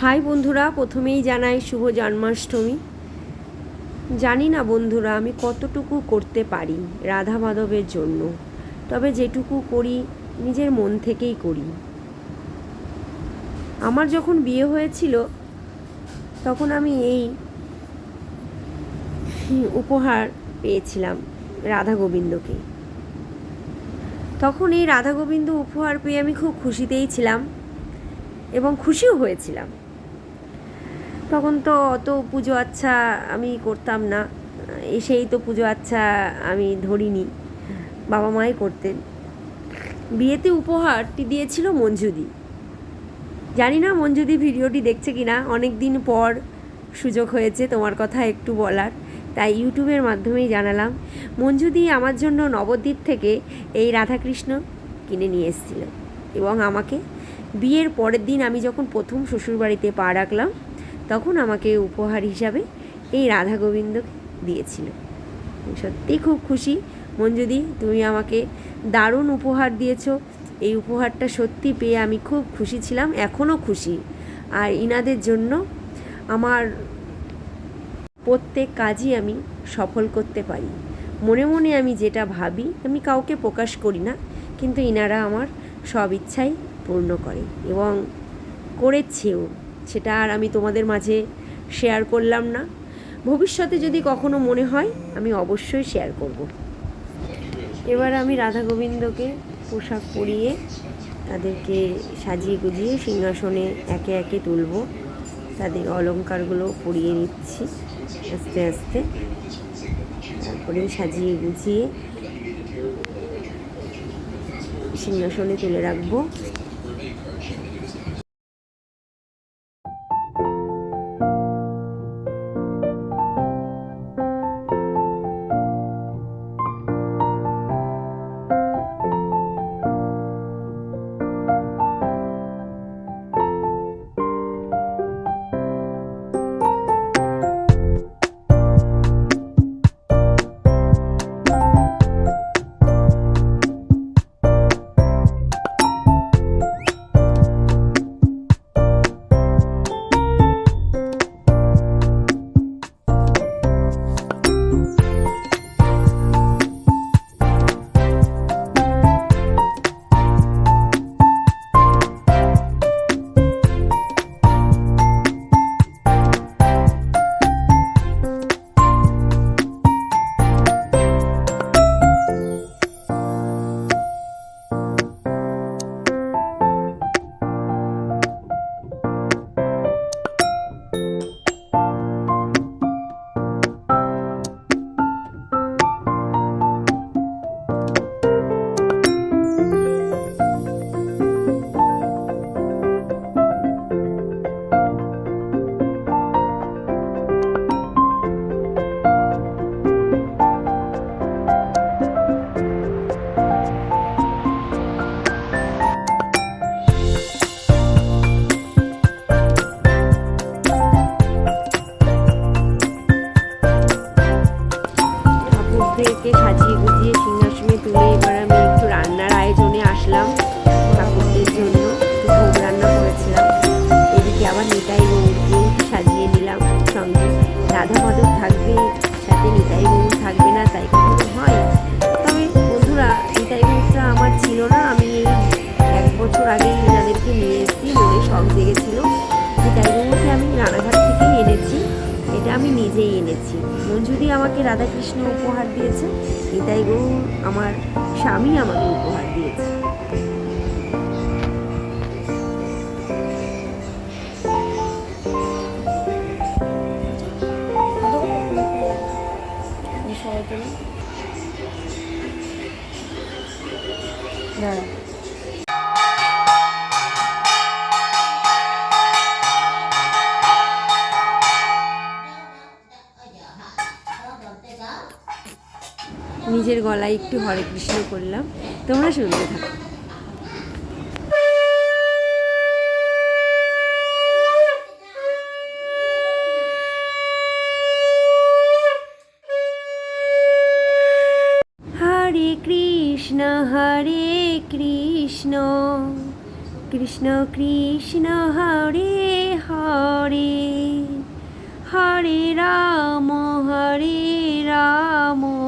High বন্ধুরা, প্রথমেই জানাই শুভ জন্মাষ্টমী। জানি না বন্ধুরা, আমি কতটুকু করতে পারি রাধা মাধবের জন্য, তবে যেটুকু করি, নিজের মন থেকেই করি। আমার যখন বিয়ে হয়েছিল, তখন আমি এই উপহার পেয়েছিলাম রাধা গোবিন্দকে। তখন এই রাধা গোবিন্দ উপহার পেয়ে আমি খুব খুশিতেই ছিলাম এবং খুশিও হয়েছিলাম। তখন তো অত পুজো আচ্ছা আমি করতাম না। এসেই তো পুজো আচ্ছা আমি ধরিনি। বাবা মাই করতেন। বিয়েতে উপহারটি দিয়েছিল মঞ্জুদি। জানি না মঞ্জুদি ভিডিওটি দেখছে কি না অনেক দিন পর সুযোগ হয়েছে তোমার কথা একটু বলার। তাই ইউটিউবের মাধ্যমেই জানালাম। মঞ্জুদি আমার জন্য নবদ্বীপ থেকে এই রাধাকৃষ্ণ কিনে নিয়ে এসেছিল। এবং আমাকে বিয়ের পরের দিন আমি যখন প্রথম শ্বশুরবাড়িতে পা রাখলাম তখন আমাকে উপহার হিসাবে এই রাধা গোবিন্দ দিয়েছিল সত্যি খুব খুশি। মঞ্জুদি, তুমি আমাকে দারুণ উপহার দিয়েছ। এই উপহারটা সত্যি পেয়ে আমি খুব খুশি ছিলাম এখনও খুশি। আর ইনাদের জন্য আমার প্রত্যেক কাজই আমি সফল করতে পারি। মনে মনে আমি যেটা ভাবি, আমি কাউকে প্রকাশ করি না, কিন্তু ইনারা আমার সব ইচ্ছাই পূর্ণ করে এবং করেছেও। সেটা আর আমি তোমাদের মাঝে শেয়ার করলাম না। ভবিষ্যতে যদি কখনো মনে হয়, আমি অবশ্যই শেয়ার করব। এবার আমি রাধা গোবিন্দকে পোশাক পরিয়ে তাদেরকে সাজিয়ে গুজিয়ে সিংহাসনে একে একে তুলব। তাদের অলংকারগুলো পরিয়ে নিচ্ছি আস্তে আস্তে। তারপরে সাজিয়ে গুছিয়ে সিংহাসনে তুলে রাখব। ঠাকুরদেরকে সাজিয়ে গুজিয়ে সিংহাসনে তুলে এবার আমি একটু রান্নার আয়োজনে আসলাম ঠাকুরদের জন্য। ভোগ রান্না করেছিলাম। এদিকে আবার নিতাই নিজেই এনেছি। মঞ্জুদি আমাকে রাধাকৃষ্ণ উপহার দিয়েছে। নিতাই গৌর আমার স্বামী আমাকে উপহার দিয়েছে। নিজের গলায় একটু হরে কৃষ্ণ করলাম। তোমরা শুনতে থাকো। হরে কৃষ্ণ হরে কৃষ্ণ। কৃষ্ণ কৃষ্ণ, হরে হরে। হরে রাম হরে রাম।